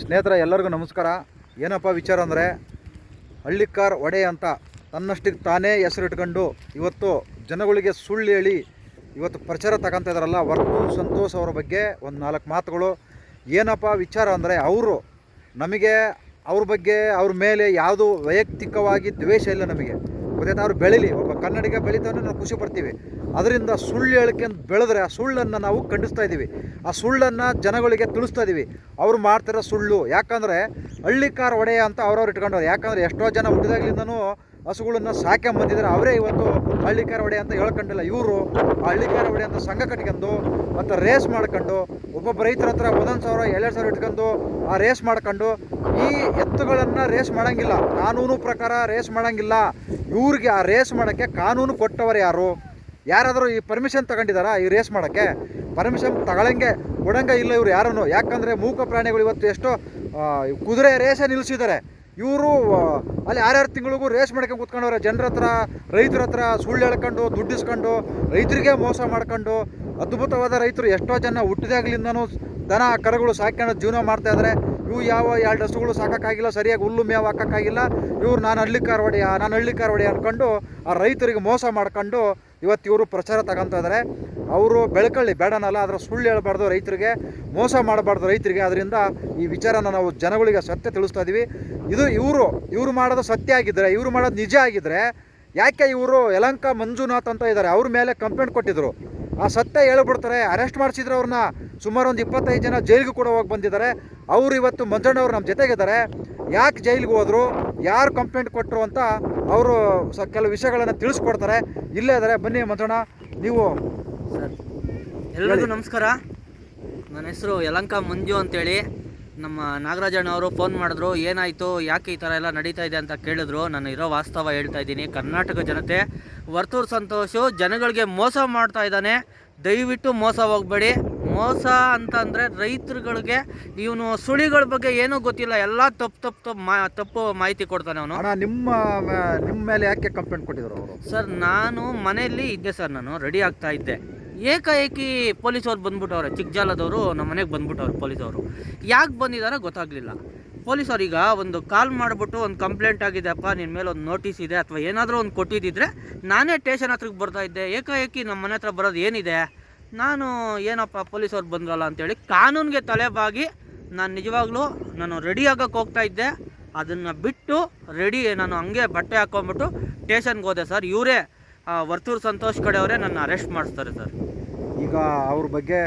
ಸ್ನೇಹಿತರೆ, ಎಲ್ಲರಿಗೂ ನಮಸ್ಕಾರ. ಏನಪ್ಪ ವಿಚಾರ ಅಂದರೆ ಹಳ್ಳಿಕಾರ್ ಒಡೆ ಅಂತ ತನ್ನಷ್ಟಿಗೆ ತಾನೇ ಹೆಸರಿಟ್ಕೊಂಡು ಇವತ್ತು ಜನಗಳಿಗೆ ಸುಳ್ಳು ಹೇಳಿ ಇವತ್ತು ಪ್ರಚಾರ ತಗೊಂತ ಇದ್ದಾರಲ್ಲ ವರ್ಕು ಸಂತೋಷ್ ಅವರ ಬಗ್ಗೆ ಒಂದು ನಾಲ್ಕು ಮಾತುಗಳು. ಏನಪ್ಪ ವಿಚಾರ ಅಂದರೆ, ಅವರು ನಮಗೆ ಅವ್ರ ಬಗ್ಗೆ ಅವ್ರ ಮೇಲೆ ಯಾವುದು ವೈಯಕ್ತಿಕವಾಗಿ ದ್ವೇಷ ಇಲ್ಲ ನಮಗೆ. ಗೊತ್ತಾಯ್ತಾ ಅವ್ರು ಬೆಳೀಲಿ, ಒಬ್ಬ ಕನ್ನಡಿಗ ಬೆಳೀತಾನೆ ನಾವು ಖುಷಿ ಪಡ್ತೀವಿ. ಅದರಿಂದ ಸುಳ್ಳು ಹೇಳಿಕೆ ಬೆಳೆದ್ರೆ ಆ ಸುಳ್ಳನ್ನು ನಾವು ಖಂಡಿಸ್ತಾ ಇದ್ದೀವಿ. ಆ ಸುಳ್ಳನ್ನು ಜನಗಳಿಗೆ ತಿಳಿಸ್ತಾ ಇದ್ದೀವಿ. ಅವ್ರು ಮಾಡ್ತಿರೋ ಸುಳ್ಳು, ಯಾಕಂದರೆ ಹಳ್ಳಿಕಾರ ಒಡೆಯ ಅಂತ ಅವ್ರವ್ರು ಇಟ್ಕೊಂಡವ್ರು. ಯಾಕಂದರೆ ಎಷ್ಟೋ ಜನ ಹುಟ್ಟಿದಾಗ್ಲಿಂದನೂ ಹಸುಗಳನ್ನು ಸಾಕ್ಯಂಬಂದಿದ್ದಾರೆ ಅವರೇ ಇವತ್ತು ಹಳ್ಳಿಕಾರ ಒಡೆ ಅಂತ ಹೇಳ್ಕೊಂಡಿಲ್ಲ. ಇವರು ಹಳ್ಳಿಕಾರ ಒಡೆ ಅಂತ ಸಂಘ ಕಟ್ಕೊಂಡು ಮತ್ತು ರೇಸ್ ಮಾಡ್ಕೊಂಡು ಒಬ್ಬೊಬ್ಬ ರೈತರ ಹತ್ರ ಒಂದೊಂದು ಸಾವಿರ, ಎರಡು ಸಾವಿರ ಇಟ್ಕೊಂಡು ಆ ರೇಸ್ ಮಾಡ್ಕೊಂಡು ಈ ಎತ್ತುಗಳನ್ನು ರೇಸ್ ಮಾಡಂಗಿಲ್ಲ. ಕಾನೂನು ಪ್ರಕಾರ ರೇಸ್ ಮಾಡಂಗಿಲ್ಲ. ಇವ್ರಿಗೆ ಆ ರೇಸ್ ಮಾಡೋಕ್ಕೆ ಕಾನೂನು ಕೊಟ್ಟವರು ಯಾರು? ಯಾರಾದರೂ ಈ ಪರ್ಮಿಷನ್ ತಗೊಂಡಿದ್ದಾರಾ ಈ ರೇಸ್ ಮಾಡೋಕ್ಕೆ? ಪರ್ಮಿಷನ್ ತಗೊಳಂಗೆ ಕೊಡಂಗೆ ಇಲ್ಲ ಇವ್ರು ಯಾರನ್ನು. ಯಾಕಂದರೆ ಮೂಕ ಪ್ರಾಣಿಗಳು ಇವತ್ತು ಎಷ್ಟೋ ಕುದುರೆ ರೇಸೇ ನಿಲ್ಲಿಸಿದ್ದಾರೆ ಇವರು ಅಲ್ಲಿ ಆರ್ಯಾರು ತಿಂಗಳಿಗೂ ರೇಸ್ ಮಾಡ್ಕೊಂಡು ಕೂತ್ಕೊಂಡವ್ರೆ. ಜನರ ಹತ್ರ, ರೈತರ ಹತ್ರ ಸುಳ್ಳು ಹೇಳ್ಕೊಂಡು ದುಡ್ಡಿಸ್ಕೊಂಡು ರೈತರಿಗೆ ಮೋಸ ಮಾಡ್ಕೊಂಡು, ಅದ್ಭುತವಾದ ರೈತರು ಎಷ್ಟೋ ಜನ ಹುಟ್ಟಿದಾಗ್ಲಿಂದನೂ ದನ, ಕರುಗಳು ಸಾಕ್ಕೊಂಡು ಜೀವನ ಮಾಡ್ತಾ ಇದ್ದಾರೆ ಇವು ಯಾವ ಎರಡು ಹಸುಗಳು ಸಾಕೋಕ್ಕಾಗಿಲ್ಲ, ಸರಿಯಾಗಿ ಹುಲ್ಲು ಮೇವು ಹಾಕೋಕ್ಕಾಗಿಲ್ಲ. ಇವ್ರು, ನಾನು ಹಳ್ಳಿ ಕಾರ್ ಒಡೆಯ ನಾನು ಹಳ್ಳಿ ಕಾರ್ ಒಡೆಯ ಅಂದ್ಕೊಂಡು ಆ ರೈತರಿಗೆ ಮೋಸ ಮಾಡ್ಕೊಂಡು ಇವತ್ತು ಇವರು ಪ್ರಚಾರ ತಗೊತಾ ಇದ್ದಾರೆ ಅವರು ಬೆಳ್ಕೊಳ್ಳಿ, ಬೇಡನಲ್ಲ ಅದರ ಸುಳ್ಳು ಹೇಳಬಾರ್ದು ರೈತರಿಗೆ, ಮೋಸ ಮಾಡಬಾರ್ದು ರೈತರಿಗೆ. ಅದರಿಂದ ಈ ವಿಚಾರನ ನಾವು ಜನಗಳಿಗೆ ಸತ್ಯ ತಿಳಿಸ್ತಾ ಇದ್ದೀವಿ ಇದು ಇವರು ಇವರು ಮಾಡೋದು ಸತ್ಯ ಆಗಿದ್ದರೆ ಇವರು ಮಾಡೋದು ನಿಜ ಆಗಿದ್ದರೆ ಯಾಕೆ ಇವರು ಯಲಂಕ ಮಂಜುನಾಥ್ ಅಂತ ಇದ್ದಾರೆ, ಅವ್ರ ಮೇಲೆ ಕಂಪ್ಲೇಂಟ್ ಕೊಟ್ಟಿದ್ರು. ಆ ಸತ್ಯ ಹೇಳ್ಬಿಡ್ತಾರೆ, ಅರೆಸ್ಟ್ ಮಾಡಿಸಿದ್ರು ಅವ್ರನ್ನ. ಸುಮಾರು ಒಂದು ಇಪ್ಪತ್ತೈದು ಜನ ಜೈಲಿಗೂ ಕೂಡ ಹೋಗಿ ಬಂದಿದ್ದಾರೆ. ಅವರು ಇವತ್ತು ಮಂಜಣ್ಣವ್ರು ನಮ್ಮ ಜೊತೆಗಿದ್ದಾರೆ. ಯಾಕೆ ಜೈಲಿಗೆ ಹೋದರು, ಯಾರು ಕಂಪ್ಲೇಂಟ್ ಕೊಟ್ಟರು ಅಂತ ಅವರು ಸ, ಕೆಲವು ವಿಷಯಗಳನ್ನು ತಿಳಿಸ್ಕೊಡ್ತಾರೆ. ಇಲ್ಲೇ ಇದ್ದಾರೆ ಬನ್ನಿ ಮಂಜಣ್ಣ, ನೀವು ಸರ್. ಎಲ್ಲರಿಗೂ ನಮಸ್ಕಾರ. ನನ್ನ ಹೆಸರು ಯಲಂಕ ಮಂಜು ಅಂತೇಳಿ. ನಮ್ಮ ನಾಗರಾಜಣ್ಣ ಅವರು ಫೋನ್ ಮಾಡಿದ್ರು ಏನಾಯಿತು ಯಾಕೆ ಈ ಥರ ಎಲ್ಲ ನಡೀತಾ ಇದೆ ಅಂತ ಕೇಳಿದ್ರು. ನಾನು ಇರೋ ವಾಸ್ತವ ಹೇಳ್ತಾ ಇದ್ದೀನಿ. ಕರ್ನಾಟಕ ಜನತೆ ವರ್ತೂರು ಸಂತೋಷು ಜನಗಳಿಗೆ ಮೋಸ ಮಾಡ್ತಾ ಇದ್ದಾನೆ. ದಯವಿಟ್ಟು ಮೋಸ ಹೋಗಬೇಡಿ. ಮೋಸ ಅಂತಂದರೆ ರೈತರುಗಳಿಗೆ ಇವನು ಸುಳಿಗಳ ಬಗ್ಗೆ ಏನೂ ಗೊತ್ತಿಲ್ಲ. ಎಲ್ಲ ತಪ್ಪು ತಪ್ಪು ತಪ್ಪು ಮಾ ತಪ್ಪು ಮಾಹಿತಿ ಕೊಡ್ತಾನೆ ಅವನು. ನಿಮ್ಮ ನಿಮ್ಮ ಮೇಲೆ ಯಾಕೆ ಕಂಪ್ಲೇಂಟ್ ಕೊಟ್ಟಿದ್ರು ಅವರು? ಸರ್ ನಾನು ಮನೆಯಲ್ಲಿ ಇದ್ದೆ ಸರ್ ನಾನು ರೆಡಿ ಆಗ್ತಾ ಇದ್ದೆ. ಏಕಾಏಕಿ ಪೊಲೀಸವ್ರು ಬಂದ್ಬಿಟ್ಟವ್ರೆ ಚಿಕ್ಕಜಾಲದವರು ನಮ್ಮ ಮನೆಗೆ ಬಂದ್ಬಿಟ್ಟವ್ರೆ ಪೊಲೀಸವರು. ಯಾಕೆ ಬಂದಿದ್ದಾರೆ ಗೊತ್ತಾಗಲಿಲ್ಲ. ಈಗ ಒಂದು ಕಾಲ್ ಮಾಡಿಬಿಟ್ಟು ಒಂದು ಕಂಪ್ಲೇಂಟ್ ಆಗಿದೆಪ್ಪ ನಿನ್ನ ಮೇಲೆ ಒಂದು ನೋಟಿಸ್ ಇದೆ ಅಥವಾ ಏನಾದರೂ ಒಂದು ಕೊಟ್ಟಿದ್ದಿದ್ರೆ ನಾನೇ ಸ್ಟೇಷನ್ ಹತ್ರಕ್ಕೆ ಬರ್ತಾ ಇದ್ದೆ. ಏಕಾಏಕಿ ನಮ್ಮ ಮನೆ ಹತ್ರ ಬರೋದು ಏನಿದೆ? ನಾನು ಏನಪ್ಪ ಪೊಲೀಸವ್ರು ಬಂದ್ರಲ್ಲ ಅಂತೇಳಿ ಕಾನೂನಿಗೆ ತಲೆಬಾಗಿ ನಾನು ನಿಜವಾಗ್ಲೂ ನಾನು ರೆಡಿ ಆಗಕ್ಕೆ ಹೋಗ್ತಾ ಇದ್ದೆ. ಅದನ್ನು ಬಿಟ್ಟು ರೆಡಿ ನಾನು ಹಂಗೆ ಬಟ್ಟೆ ಹಾಕ್ಕೊಂಬಿಟ್ಟು ಟೇಷನ್ಗೆ ಹೋದೆ ಸರ್. ಇವರೇ ವರ್ತೂರು ಸಂತೋಷ್ ಕಡೆಯವರೇ ನನ್ನ ಅರೆಸ್ಟ್ ಮಾಡಿಸ್ತಾರೆ ಸರ್. ಈಗ ಅವ್ರ ಬಗ್ಗೆ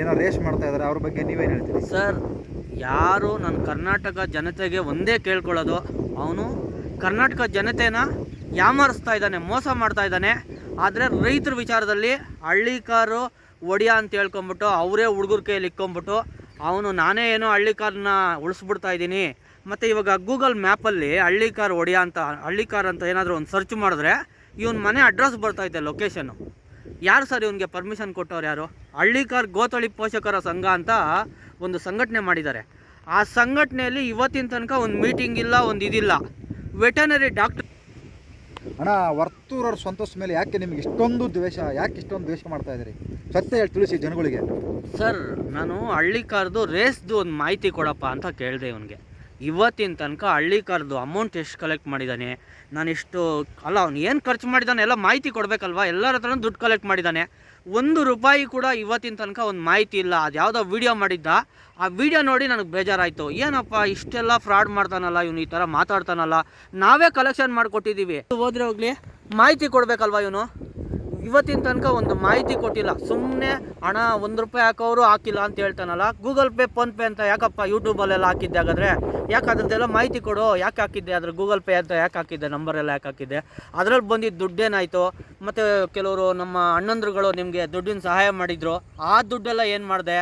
ಏನೋ ರೇಸ್ ಮಾಡ್ತಾ ಇದ್ದಾರೆ ಅವ್ರ ಬಗ್ಗೆ ನೀವೇನು ಹೇಳ್ತೀರಿ? ಸರ್ ಯಾರು ನನ್ನ ಕರ್ನಾಟಕ ಜನತೆಗೆ ಒಂದೇ ಕೇಳ್ಕೊಳ್ಳೋದು ಅವನು ಕರ್ನಾಟಕ ಜನತೆನ ಯಾಮಾರಿಸ್ತಾ ಇದ್ದಾನೆ ಮೋಸ ಮಾಡ್ತಾ ಇದ್ದಾನೆ. ಆದರೆ ರೈತರ ವಿಚಾರದಲ್ಲಿ ಹಳ್ಳಿಕಾರು ಒಡಿಯ ಅಂತ ಹೇಳ್ಕೊಂಬಿಟ್ಟು ಅವರೇ ಹುಡುಗರ ಕೈಯಲ್ಲಿ ಇಕ್ಕೊಂಬಿಟ್ಟು ಅವನು ನಾನೇ ಏನೋ ಹಳ್ಳಿಕಾರನ್ನ ಉಳಿಸ್ಬಿಡ್ತಾ ಇದ್ದೀನಿ. ಮತ್ತು ಇವಾಗ ಗೂಗಲ್ ಮ್ಯಾಪಲ್ಲಿ ಹಳ್ಳಿಕಾರ್ ಒಡಿಯ ಅಂತ ಹಳ್ಳಿಕಾರ್ ಅಂತ ಏನಾದರೂ ಒಂದು ಸರ್ಚ್ ಮಾಡಿದ್ರೆ ಇವನ ಮನೆ ಅಡ್ರೆಸ್ ಬರ್ತೈತೆ ಲೊಕೇಶನ್ ಯಾರು ಸರ್ ಇವನಿಗೆ ಪರ್ಮಿಷನ್ ಕೊಟ್ಟವ್ರು ಯಾರು? ಹಳ್ಳಿಕಾರ್ ಗೋತಳಿ ಪೋಷಕರ ಸಂಘ ಅಂತ ಒಂದು ಸಂಘಟನೆ ಮಾಡಿದ್ದಾರೆ. ಆ ಸಂಘಟನೆಯಲ್ಲಿ ಇವತ್ತಿನ ತನಕ ಒಂದು ಮೀಟಿಂಗ್ ಇಲ್ಲ ಒಂದು ಇದಿಲ್ಲ. ವೆಟನರಿ ಡಾಕ್ಟರ್ ಅಣ್ಣ ವರ್ತೂರವ್ರ ಸಂತೋಷ ಮೇಲೆ ಯಾಕೆ ನಿಮ್ಗೆ ಇಷ್ಟೊಂದು ದ್ವೇಷ ಯಾಕೆ ಇಷ್ಟೊಂದು ದ್ವೇಷ ಮಾಡ್ತಾ ಇದ್ದೀರಿ? ಸತ್ಯ ಹೇಳಿ ತಿಳಿಸಿ ಜನಗಳಿಗೆ. ಸರ್ ನಾನು ಹಳ್ಳಿಕಾರ್ದು ರೇಸ್ದು ಒಂದು ಮಾಹಿತಿ ಕೊಡಪ್ಪ ಅಂತ ಕೇಳಿದೆ ಇವನಿಗೆ. ಇವತ್ತಿನ ತನಕ ಹಳ್ಳಿ ಕಾರ್ದು ಅಮೌಂಟ್ ಎಷ್ಟು ಕಲೆಕ್ಟ್ ಮಾಡಿದ್ದಾನೆ ನಾನು ಎಷ್ಟು ಅಲ್ಲ, ಅವ್ನು ಏನು ಖರ್ಚು ಮಾಡಿದ್ದಾನೆ ಎಲ್ಲ ಮಾಹಿತಿ ಕೊಡಬೇಕಲ್ವಾ? ಎಲ್ಲರ ಹತ್ರನೂ ದುಡ್ಡು ಕಲೆಕ್ಟ್ ಮಾಡಿದ್ದಾನೆ ಒಂದು ರೂಪಾಯಿ ಕೂಡ ಇವತ್ತಿನ ತನಕ ಒಂದು ಮಾಹಿತಿ ಇಲ್ಲ. ಅದು ಯಾವುದೋ ವೀಡಿಯೋ ಮಾಡಿದ್ದ. ಆ ವಿಡಿಯೋ ನೋಡಿ ನನಗೆ ಬೇಜಾರಾಯಿತು. ಏನಪ್ಪ, ಇಷ್ಟೆಲ್ಲ ಫ್ರಾಡ್ ಮಾಡ್ತಾನಲ್ಲ ಇವನು, ಈ ಥರ ಮಾತಾಡ್ತಾನಲ್ಲ. ನಾವೇ ಕಲೆಕ್ಷನ್ ಮಾಡಿಕೊಟ್ಟಿದ್ದೀವಿ ಹೋದ್ರೆ ಹೋಗಲಿ. ಮಾಹಿತಿ ಕೊಡಬೇಕಲ್ವಾ ಇವನು? ಇವತ್ತಿನ ತನಕ ಒಂದು ಮಾಹಿತಿ ಕೊಟ್ಟಿಲ್ಲ. ಸುಮ್ಮನೆ ಹಣ ಒಂದು ರೂಪಾಯಿ ಹಾಕೋರು ಹಾಕಿಲ್ಲ ಅಂತ ಹೇಳ್ತಾನಲ್ಲ. ಗೂಗಲ್ ಪೇ ಫೋನ್ಪೇ ಅಂತ ಯಾಕಪ್ಪ ಯೂಟ್ಯೂಬಲ್ಲೆಲ್ಲ ಹಾಕಿದ್ದೆ ಹಾಗಾದರೆ? ಯಾಕೆ ಅದ್ರದ್ದೆಲ್ಲ ಮಾಹಿತಿ ಕೊಡು. ಯಾಕೆ ಹಾಕಿದ್ದೆ? ಅದ್ರ ಗೂಗಲ್ ಪೇ ಅಂತ ಯಾಕೆ ಹಾಕಿದ್ದೆ? ನಂಬರೆಲ್ಲ ಯಾಕೆ ಹಾಕಿದ್ದೆ? ಅದರಲ್ಲಿ ಬಂದಿದ್ದ ದುಡ್ಡೇನಾಯಿತು? ಮತ್ತು ಕೆಲವರು ನಮ್ಮ ಅಣ್ಣಂದ್ರುಗಳು ನಿಮಗೆ ದುಡ್ಡಿನ ಸಹಾಯ ಮಾಡಿದರು. ಆ ದುಡ್ಡೆಲ್ಲ ಏನು ಮಾಡಿದೆ?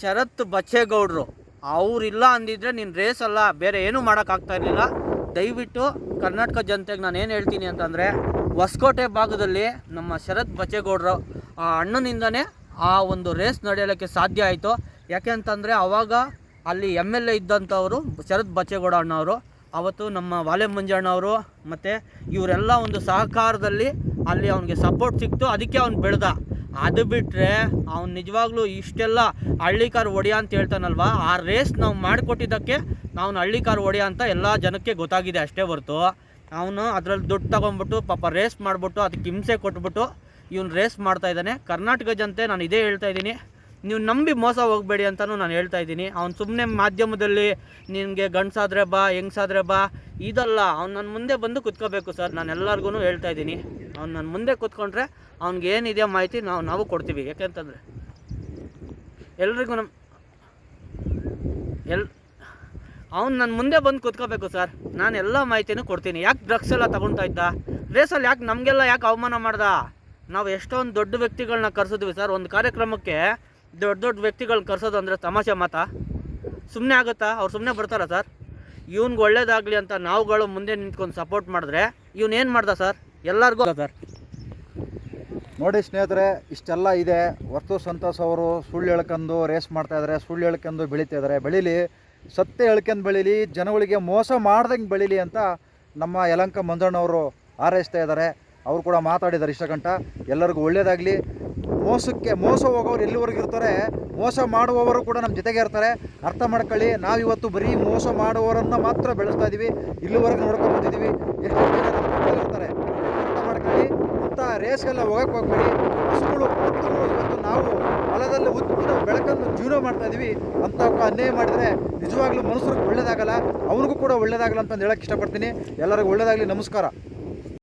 ಶರತ್ ಬಚ್ಚೇಗೌಡರು. ಅವರಿಲ್ಲ ಅಂದಿದ್ರೆ ನೀನು ರೇಸ್ ಅಲ್ಲ. ಬೇರೆ ಏನೂ ಮಾಡೋಕ್ಕಾಗ್ತಾ ಇರಲಿಲ್ಲ. ದಯವಿಟ್ಟು ಕರ್ನಾಟಕ ಜನತೆಗೆ ನಾನು ಏನು ಹೇಳ್ತೀನಿ ಅಂತಂದರೆ ಹೊಸಕೋಟೆ ಭಾಗದಲ್ಲಿ ನಮ್ಮ ಶರತ್ ಬಚ್ಚೇಗೌಡರು, ಆ ಅಣ್ಣನಿಂದನೇ ಆ ಒಂದು ರೇಸ್ ನಡೆಯಲಿಕ್ಕೆ ಸಾಧ್ಯ ಆಯಿತು. ಯಾಕೆ ಅಂತಂದರೆ ಆವಾಗ ಅಲ್ಲಿ ಎಂ ಎಲ್ ಎ ಇದ್ದಂಥವರು ಶರತ್ ಬಚ್ಚೇಗೌಡ ಅಣ್ಣವರು, ಅವತ್ತು ನಮ್ಮ ವಾಲೆ ಮಂಜಣ್ಣವರು ಮತ್ತು ಇವರೆಲ್ಲ ಒಂದು ಸಹಕಾರದಲ್ಲಿ ಅಲ್ಲಿ ಅವನಿಗೆ ಸಪೋರ್ಟ್ ಸಿಕ್ತು, ಅದಕ್ಕೆ ಅವ್ನು ಬೆಳೆದ. ಅದು ಬಿಟ್ಟರೆ ಅವ್ನು ನಿಜವಾಗ್ಲೂ ಇಷ್ಟೆಲ್ಲ ಹಳ್ಳಿ ಕಾರ್ ಹೊಡಿಯ ಅಂತ ಹೇಳ್ತಾನಲ್ವ? ಆ ರೇಸ್ ನಾವು ಮಾಡಿಕೊಟ್ಟಿದ್ದಕ್ಕೆ ನಾವು ಹಳ್ಳಿ ಕಾರ್ ಹೊಡಿಯ ಅಂತ ಎಲ್ಲ ಜನಕ್ಕೆ ಗೊತ್ತಾಗಿದೆ ಅಷ್ಟೇ ಹೊರ್ತು. ಅವನು ಅದರಲ್ಲಿ ದುಡ್ಡು ತಗೊಂಡ್ಬಿಟ್ಟು ಪಾಪ ರೇಸ್ ಮಾಡಿಬಿಟ್ಟು ಅದಕ್ಕೆ ಹಿಂಸೆ ಕೊಟ್ಬಿಟ್ಟು ಇವನು ರೇಸ್ ಮಾಡ್ತಾ ಇದ್ದಾನೆ. ಕರ್ನಾಟಕ ಜನತೆ ನಾನು ಇದೇ ಹೇಳ್ತಾ ಇದ್ದೀನಿ. ನೀವು ನಂಬಿ ಮೋಸ ಹೋಗಬೇಡಿ ಅಂತಲೂ ನಾನು ಹೇಳ್ತಾ ಇದ್ದೀನಿ. ಅವ್ನು ಸುಮ್ಮನೆ ಮಾಧ್ಯಮದಲ್ಲಿ ನಿನಗೆ ಗಂಡ್ಸಾದ್ರೆ ಬಾ ಹೆಂಗ್ಸಾದ್ರೆ ಬಾ, ಇದಲ್ಲ. ಅವ್ನು ನನ್ನ ಮುಂದೆ ಬಂದು ಕುತ್ಕೋಬೇಕು ಸರ್. ನಾನು ಎಲ್ಲರಿಗೂ ಹೇಳ್ತಾ ಇದ್ದೀನಿ. ಅವ್ನು ನನ್ನ ಮುಂದೆ ಕುತ್ಕೊಂಡ್ರೆ ಅವ್ನಿಗೆ ಏನಿದೆ ಮಾಹಿತಿ ನಾವು ನಾವು ಕೊಡ್ತೀವಿ. ಯಾಕೆಂತಂದರೆ ಎಲ್ರಿಗೂ ನಮ್ಮ ಎಲ್ ಅವ್ನು ನನ್ನ ಮುಂದೆ ಬಂದು ಕೂತ್ಕೋಬೇಕು ಸರ್ ನಾನು ಎಲ್ಲ ಮಾಹಿತಿನೂ ಕೊಡ್ತೀನಿ. ಯಾಕೆ ಡ್ರಗ್ಸ್ ಎಲ್ಲ ತಗೊಳ್ತಾ ಇದ್ದ? ರೇಸಲ್ಲಿ ಯಾಕೆ ನಮಗೆಲ್ಲ ಯಾಕೆ ಅವಮಾನ ಮಾಡ್ದ? ನಾವು ಎಷ್ಟೊಂದು ದೊಡ್ಡ ವ್ಯಕ್ತಿಗಳನ್ನ ಕರ್ಸಿದ್ವಿ ಸರ್ ಒಂದು ಕಾರ್ಯಕ್ರಮಕ್ಕೆ ದೊಡ್ಡ ದೊಡ್ಡ ವ್ಯಕ್ತಿಗಳನ್ನ ಕರ್ಸೋದು ಅಂದರೆ ತಮಾಷೆ ಮಾತಾ. ಸುಮ್ಮನೆ ಆಗುತ್ತಾ? ಅವ್ರು ಸುಮ್ಮನೆ ಬರ್ತಾರಾ ಸರ್ ಇವ್ನಿಗೆ ಒಳ್ಳೇದಾಗಲಿ ಅಂತ ನಾವುಗಳು ಮುಂದೆ ನಿಂತ್ಕೊಂಡು ಸಪೋರ್ಟ್ ಮಾಡಿದ್ರೆ ಏನು ಮಾಡ್ದ ಸರ್ ಎಲ್ಲರಿಗೂ ಸರ್ ನೋಡಿ ಸ್ನೇಹಿತರೆ, ಇಷ್ಟೆಲ್ಲ ಇದೆ. ವಸ್ತು ಸಂತೋಷ್ ಅವರು ಸುಳ್ಳು ಹೇಳ್ಕೊಂಡು ರೇಸ್ ಮಾಡ್ತಾಯಿದ್ದಾರೆ ಸುಳ್ಳು ಹೇಳ್ಕೊಂಡು ಬೆಳೀತಾ ಇದ್ದಾರೆ ಬೆಳೀಲಿ ಸತ್ಯ ಹೇಳ್ಕೊಂಡು ಬೆಳೀಲಿ, ಜನಗಳಿಗೆ ಮೋಸ ಮಾಡ್ದಂಗೆ ಬೆಳೀಲಿ ಅಂತ ನಮ್ಮ ಯಲಂಕ ಮಂಜಣ್ಣವರು ಹಾರೈಸ್ತಾ ಇದ್ದಾರೆ. ಅವರು ಕೂಡ ಮಾತಾಡಿದ್ದಾರೆ ಇಷ್ಟ ಗಂಟ ಎಲ್ಲರಿಗೂ ಒಳ್ಳೇದಾಗಲಿ. ಮೋಸಕ್ಕೆ ಮೋಸ ಹೋಗೋರು ಎಲ್ಲಿವರೆಗೂ ಇರ್ತಾರೆ? ಮೋಸ ಮಾಡುವವರು ಕೂಡ ನಮ್ಮ ಜೊತೆಗೆ ಇರ್ತಾರೆ. ಅರ್ಥ ಮಾಡ್ಕೊಳ್ಳಿ. ನಾವಿವತ್ತು ಬರೀ ಮೋಸ ಮಾಡುವವರನ್ನು ಮಾತ್ರ ಬೆಳೆಸ್ತಾ ಇದ್ದೀವಿ ಇಲ್ಲಿವರೆಗೂ ನೋಡ್ಕೊಂಡು ಬಂದಿದ್ದೀವಿ ಎಷ್ಟು ಜನ ಇರ್ತಾರೆ. ಅರ್ಥ ಮಾಡ್ಕೊಳ್ಳಿ. ಇಂಥ ರೇಸ್ಗೆಲ್ಲ ಹೋಗಕ್ಕೆ ಹೋಗ್ಬೇಡಿ. ಹಸುಗಳು ಇವತ್ತು ನಾವು ಹೊಲದಲ್ಲಿ ಉಚ್ಚಿನ ಬೆಳಕನ್ನು ಜೀವನ ಮಾಡ್ತಾ ಇದೀವಿ. ಅಂತ ಅನ್ಯಾಯ ಮಾಡಿದರೆ ನಿಜವಾಗ್ಲೂ ಮನುಷ್ಯರಿಗೆ ಒಳ್ಳೇದಾಗಲ್ಲ, ಅವ್ರಿಗೂ ಕೂಡ ಒಳ್ಳೇದಾಗಲ್ಲ ಅಂತ ಹೇಳಕ್ ಇಷ್ಟಪಡ್ತೀನಿ. ಎಲ್ಲರಿಗೂ ಒಳ್ಳೇದಾಗಲಿ, ನಮಸ್ಕಾರ.